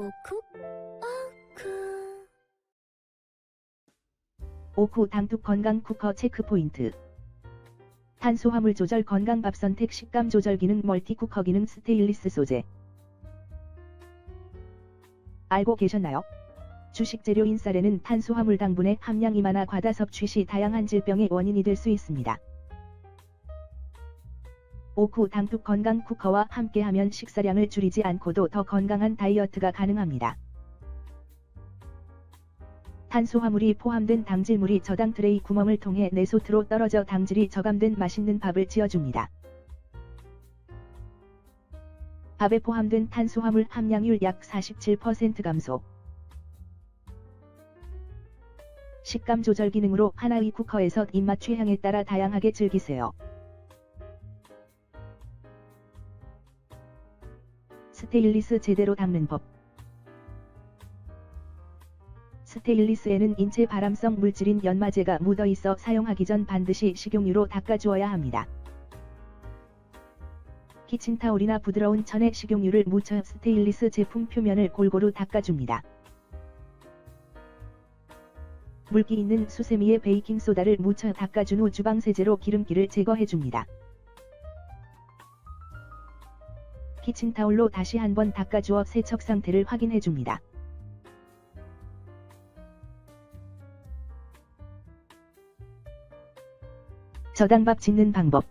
오쿠? 아쿠. 오쿠 당뚝 건강 쿠커 체크 포인트. 탄수화물 조절 건강 밥 선택 식감 조절 기능 멀티 쿠커 기능 스테인리스 소재. 알고 계셨나요? 주식 재료인 쌀에는 탄수화물 당분의 함량이 많아 과다 섭취 시 다양한 질병의 원인이 될 수 있습니다. 오쿠 당뚝 건강 쿠커와 함께하면 식사량을 줄이지 않고도 더 건강한 다이어트가 가능합니다. 탄수화물이 포함된 당질물이 저당 트레이 구멍을 통해 내솥으로 떨어져 당질이 저감된 맛있는 밥을 지어줍니다. 밥에 포함된 탄수화물 함량률 약 47% 감소. 식감 조절 기능으로 하나의 쿠커에서 입맛 취향에 따라 다양하게 즐기세요. 스테인리스 제대로 닦는 법. 스테인리스에는 인체 발암성 물질인 연마제가 묻어 있어 사용하기 전 반드시 식용유로 닦아주어야 합니다. 키친타올이나 부드러운 천에 식용유를 묻혀 스테인리스 제품 표면을 골고루 닦아줍니다. 물기 있는 수세미에 베이킹소다를 묻혀 닦아준 후 주방세제로 기름기를 제거해줍니다. 키친타올로 다시 한번 닦아주어 세척 상태를 확인해줍니다. 저당밥 짓는 방법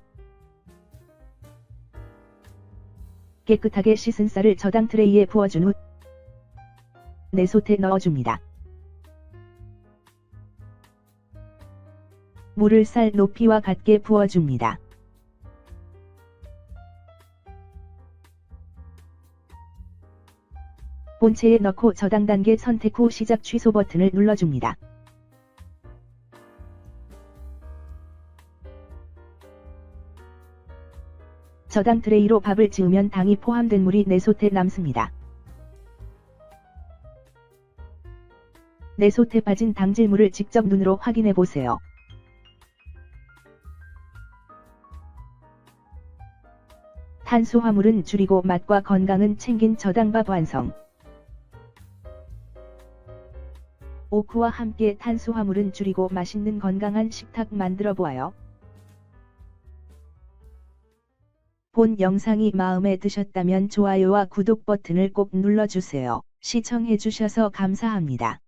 깨끗하게 씻은 쌀을 저당 트레이에 부어준 후 내솥에 넣어줍니다. 물을 쌀 높이와 같게 부어줍니다. 본체에 넣고 저당 단계 선택 후 시작 취소 버튼을 눌러줍니다. 저당 트레이로 밥을 지으면 당이 포함된 물이 내솥에 남습니다. 내솥에 빠진 당질물을 직접 눈으로 확인해 보세요. 탄수화물은 줄이고 맛과 건강은 챙긴 저당밥 완성. 오크와 함께 탄수화물은 줄이고 맛있는 건강한 식탁 만들어 보아요. 본 영상이 마음에 드셨다면 좋아요와 구독 버튼을 꼭 눌러주세요. 시청해주셔서 감사합니다.